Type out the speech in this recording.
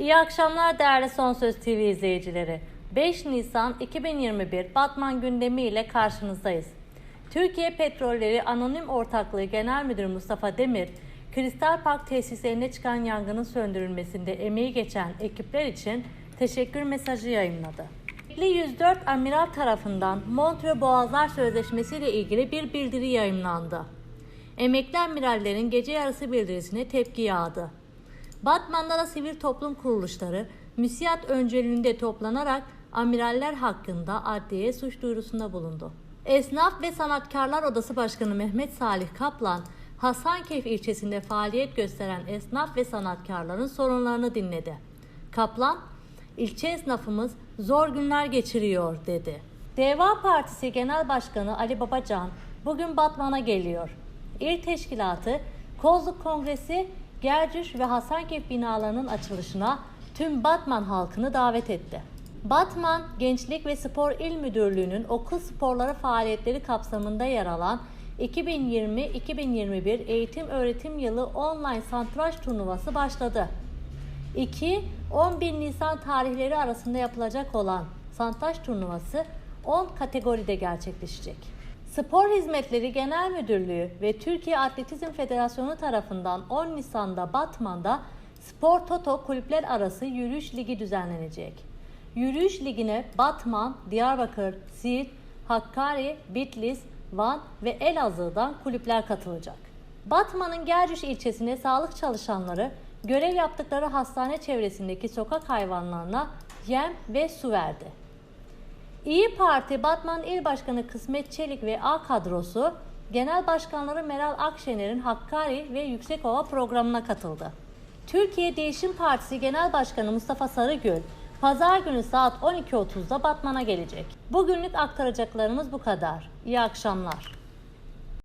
İyi akşamlar değerli Son Söz TV izleyicileri. 5 Nisan 2021 Batman gündemi ile karşınızdayız. Türkiye Petrolleri Anonim Ortaklığı Genel Müdürü Mustafa Demir, Kristal Park tesislerinde çıkan yangının söndürülmesinde emeği geçen ekipler için teşekkür mesajı yayınladı. 104 Amiral tarafından Montreux Boğazlar Sözleşmesi ile ilgili bir bildiri yayınlandı. Emekli amirallerin gece yarısı bildirisine tepki yağdı. Batman'da da sivil toplum kuruluşları müsiyat öncülüğünde toplanarak amiraller hakkında adliyeye suç duyurusunda bulundu. Esnaf ve Sanatkarlar Odası Başkanı Mehmet Salih Kaplan, Hasankeyf ilçesinde faaliyet gösteren esnaf ve sanatkarların sorunlarını dinledi. Kaplan, ilçe esnafımız zor günler geçiriyor dedi. Deva Partisi Genel Başkanı Ali Babacan bugün Batman'a geliyor. İl Teşkilatı Kozluk Kongresi Gercüş ve Hasankeyf binalarının açılışına tüm Batman halkını davet etti. Batman Gençlik ve Spor İl Müdürlüğü'nün okul sporları faaliyetleri kapsamında yer alan 2020-2021 eğitim öğretim yılı online satranç turnuvası başladı. 2-11 Nisan tarihleri arasında yapılacak olan satranç turnuvası 10 kategoride gerçekleşecek. Spor Hizmetleri Genel Müdürlüğü ve Türkiye Atletizm Federasyonu tarafından 10 Nisan'da Batman'da Spor Toto kulüpler arası yürüyüş ligi düzenlenecek. Yürüyüş ligine Batman, Diyarbakır, Siirt, Hakkari, Bitlis, Van ve Elazığ'dan kulüpler katılacak. Batman'ın Gercüş ilçesine sağlık çalışanları görev yaptıkları hastane çevresindeki sokak hayvanlarına yem ve su verdi. İyi Parti Batman İl Başkanı Kısmet Çelik ve A kadrosu Genel Başkanları Meral Akşener'in Hakkari ve Yüksekova programına katıldı. Türkiye Değişim Partisi Genel Başkanı Mustafa Sarıgül Pazar günü saat 12.30'da Batman'a gelecek. Bugünlük aktaracaklarımız bu kadar. İyi akşamlar.